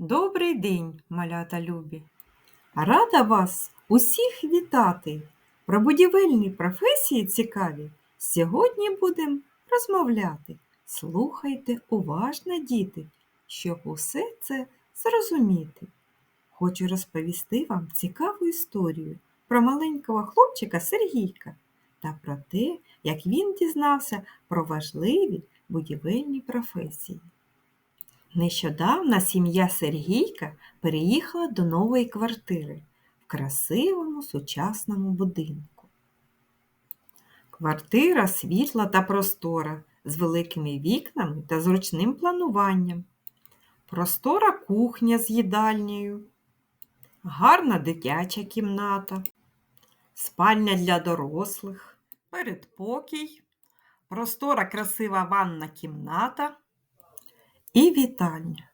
Добрий день, малята любі! Рада вас усіх вітати! Про будівельні професії цікаві. Сьогодні будемо розмовляти. Слухайте уважно, діти, щоб усе це зрозуміти. Хочу розповісти вам цікаву історію про маленького хлопчика Сергійка та про те, як він дізнався про важливі будівельні професії. Нещодавно сім'я Сергійка переїхала до нової квартири в красивому сучасному будинку. Квартира світла та простора з великими вікнами та зручним плануванням. Простора кухня з їдальнею, гарна дитяча кімната, спальня для дорослих, передпокій, простора красива ванна кімната і вітальня.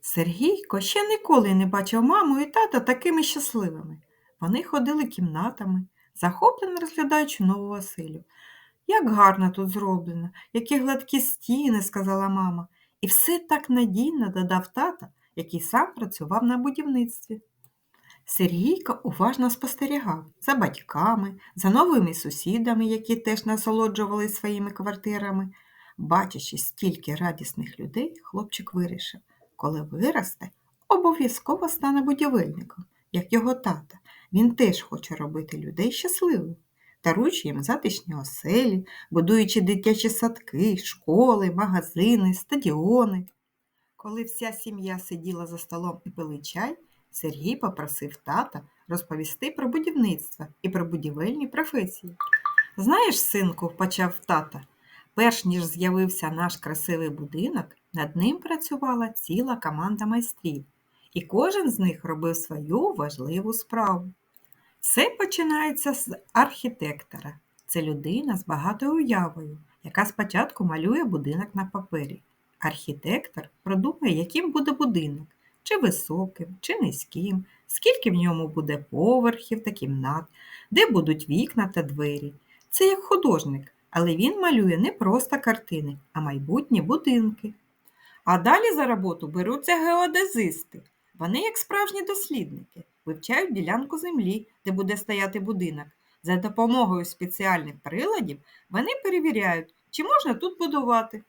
Сергійко ще ніколи не бачив маму і тата такими щасливими. Вони ходили кімнатами, захоплено розглядаючи нову оселю. Як гарно тут зроблено, які гладкі стіни, сказала мама. І все так надійно додав тата, який сам працював на будівництві. Сергійко уважно спостерігав за батьками, за новими сусідами, які теж насолоджувалися своїми квартирами. Бачачи стільки радісних людей, хлопчик вирішив, коли виросте, обов'язково стане будівельником, як його тата. Він теж хоче робити людей щасливими, даруючи їм затишні оселі, будуючи дитячі садки, школи, магазини, стадіони. Коли вся сім'я сиділа за столом і пили чай, Сергій попросив тата розповісти про будівництво і про будівельні професії. Знаєш, синку, почав тата, перш ніж з'явився наш красивий будинок, над ним працювала ціла команда майстрів, і кожен з них робив свою важливу справу. Все починається з архітектора. Це людина з багатою уявою, яка спочатку малює будинок на папері. Архітектор продумує, яким буде будинок, чи високим, чи низьким, скільки в ньому буде поверхів та кімнат, де будуть вікна та двері. Це як художник, але він малює не просто картини, а майбутні будинки. А далі за роботу беруться геодезисти. Вони, як справжні дослідники, вивчають ділянку землі, де буде стояти будинок. За допомогою спеціальних приладів вони перевіряють, чи можна тут будувати.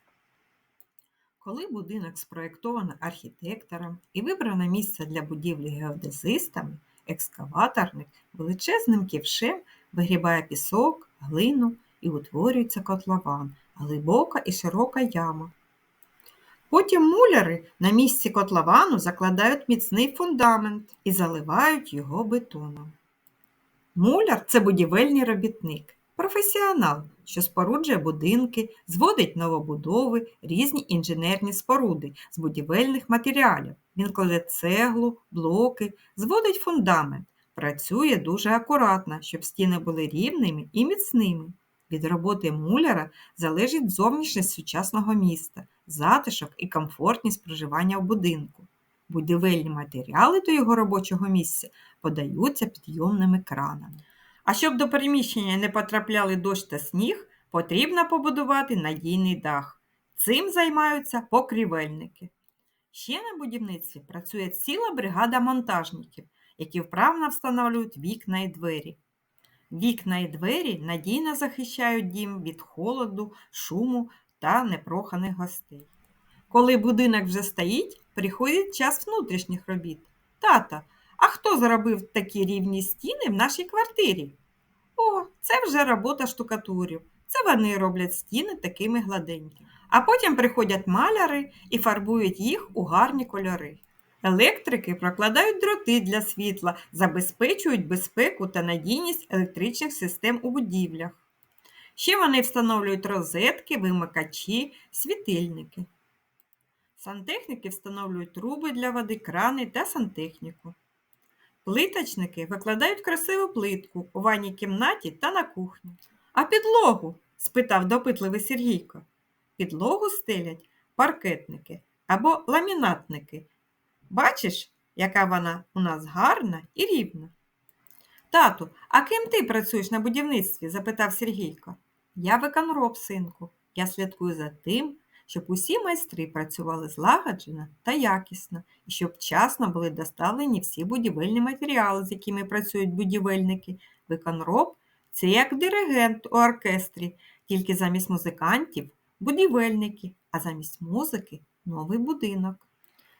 Коли будинок спроєктовано архітектором і вибрано місце для будівлі геодезистами, екскаваторник величезним ківшем вигрібає пісок, глину і утворюється котлован, глибока і широка яма. Потім муляри на місці котловану закладають міцний фундамент і заливають його бетоном. Муляр це будівельний робітник, професіонал, що споруджує будинки, зводить новобудови, різні інженерні споруди з будівельних матеріалів. Він кладе цеглу, блоки, зводить фундамент, працює дуже акуратно, щоб стіни були рівними і міцними. Від роботи муляра залежить зовнішність сучасного міста, затишок і комфортність проживання в будинку. Будівельні матеріали до його робочого місця подаються підйомними кранами. А щоб до приміщення не потрапляли дощ та сніг, потрібно побудувати надійний дах. Цим займаються покрівельники. Ще на будівництві працює ціла бригада монтажників, які вправно встановлюють вікна і двері. Вікна і двері надійно захищають дім від холоду, шуму та непроханих гостей. Коли будинок вже стоїть, приходить час внутрішніх робіт. Тата, а хто зробив такі рівні стіни в нашій квартирі? О, це вже робота штукатурів. Це вони роблять стіни такими гладенькими. А потім приходять маляри і фарбують їх у гарні кольори. Електрики прокладають дроти для світла, забезпечують безпеку та надійність електричних систем у будівлях. Ще вони встановлюють розетки, вимикачі, світильники. Сантехніки встановлюють труби для води, крани та сантехніку. Плиточники викладають красиву плитку у ванній кімнаті та на кухні. А підлогу? спитав допитливий Сергійко. Підлогу стелять паркетники або ламінатники. Бачиш, яка вона у нас гарна і рівна. Тату, а ким ти працюєш на будівництві? запитав Сергійко. Я виконроб, синку. Я слідкую за тим, щоб усі майстри працювали злагоджено та якісно, і щоб вчасно були доставлені всі будівельні матеріали, з якими працюють будівельники. Виконроб це як диригент у оркестрі, тільки замість музикантів будівельники, а замість музики новий будинок.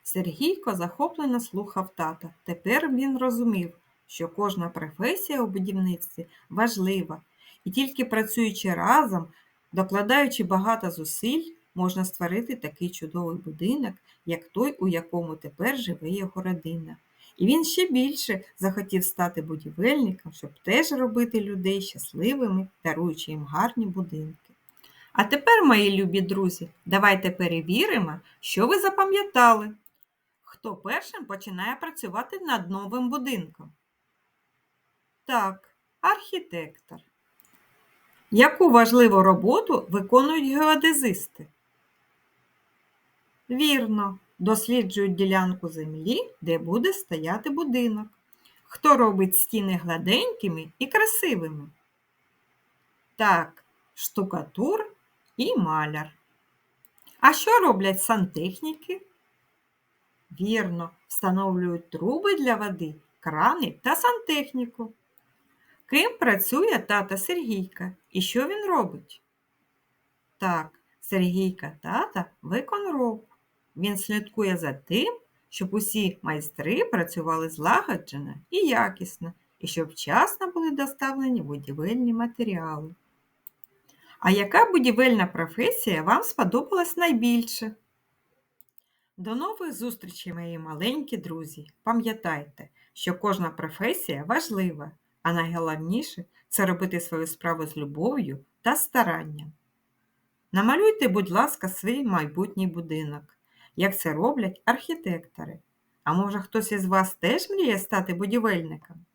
Сергійко захоплено слухав тата. Тепер він розумів, що кожна професія у будівництві важлива, і тільки працюючи разом, докладаючи багато зусиль, можна створити такий чудовий будинок, як той, у якому тепер живе його родина. І він ще більше захотів стати будівельником, щоб теж робити людей щасливими, даруючи їм гарні будинки. А тепер, мої любі друзі, давайте перевіримо, що ви запам'ятали. Хто першим починає працювати над новим будинком? Так, архітектор. Яку важливу роботу виконують геодезисти? Вірно, досліджують ділянку землі, де буде стояти будинок. Хто робить стіни гладенькими і красивими? Так, штукатур і маляр. А що роблять сантехніки? Вірно, встановлюють труби для води, крани та сантехніку. Ким працює тата Сергійка і що він робить? Так, Сергійка тата виконроб. Він слідкує за тим, щоб усі майстри працювали злагоджено і якісно, і щоб вчасно були доставлені будівельні матеріали. А яка будівельна професія вам сподобалась найбільше? До нових зустрічей, мої маленькі друзі! Пам'ятайте, що кожна професія важлива, а найголовніше це робити свою справу з любов'ю та старанням. Намалюйте, будь ласка, свій майбутній будинок, як це роблять архітектори. А може хтось із вас теж мріє стати будівельником?